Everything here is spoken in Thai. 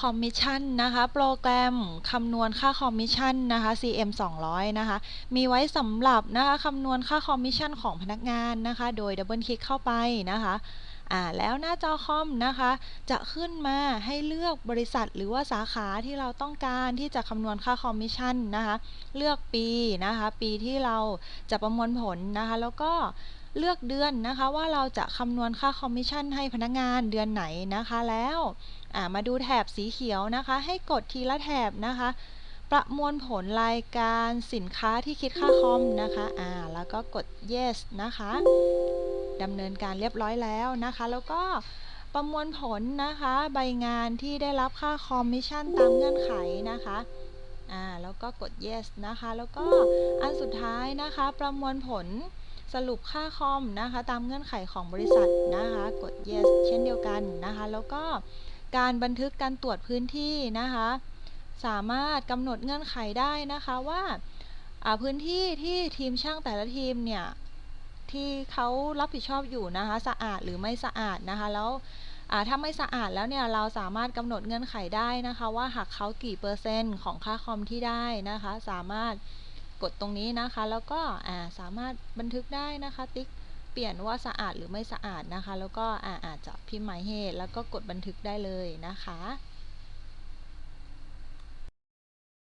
คอมมิชชั่นนะคะโปรแกรมคำนวณค่าคอมมิชชั่นนะคะ CM 200นะคะมีไว้สำหรับนะคะคำนวณค่าคอมมิชชั่นของพนักงานนะคะ โดยดับเบิลคลิกเข้าไปนะคะอ่าแล้วหน้าจอคอมนะคะ จะขึ้นมาให้เลือกบริษัทหรือว่าสาขาที่เราต้องการที่จะคำนวณค่าคอมมิชชั่นนะคะ เลือกปีนะคะ ปีที่เราจะประมวลผลนะคะ แล้วก็ เลือกเดือนนะคะว่าเราจะคำนวณค่าคอมมิชชั่นให้พนักงานเดือนไหนนะคะแล้วมาดูแถบสีเขียวนะคะ ให้กดทีละแถบนะคะ ประมวลผลรายการสินค้าที่คิดค่าคอมนะคะอ่าแล้วก็กด yes นะคะดำเนินการเรียบร้อยแล้วนะคะ แล้วก็ประมวลผลนะคะ ใบงานที่ได้รับค่าคอมมิชชั่นตามเงื่อนไขนะคะอ่าแล้วก็กด yes นะคะ แล้วก็อันสุดท้ายนะคะ ประมวลผล สรุปค่าคอมนะคะตามเงื่อนไขของบริษัทนะคะกด yes เช่นเดียวกันนะคะแล้วก็การบันทึกการตรวจพื้นที่นะคะสามารถกำหนดเงื่อนไขได้นะคะว่าพื้นที่ที่ทีมช่างแต่ละทีมเนี่ยที่เขารับผิดชอบอยู่นะคะสะอาดหรือไม่สะอาดนะคะแล้วถ้าไม่สะอาดแล้วเนี่ยเราสามารถกำหนดเงื่อนไขได้นะคะว่าหักเขากี่เปอร์เซ็นต์ของค่าคอมที่ได้นะคะสามารถ กดตรงนี้นะคะ แล้วก็สามารถบันทึกได้นะคะ ติ๊กเปลี่ยนว่าสะอาดหรือไม่สะอาดนะคะ แล้วก็อาจจะพิมพ์หมายเหตุแล้วก็กดบันทึกได้เลยนะคะ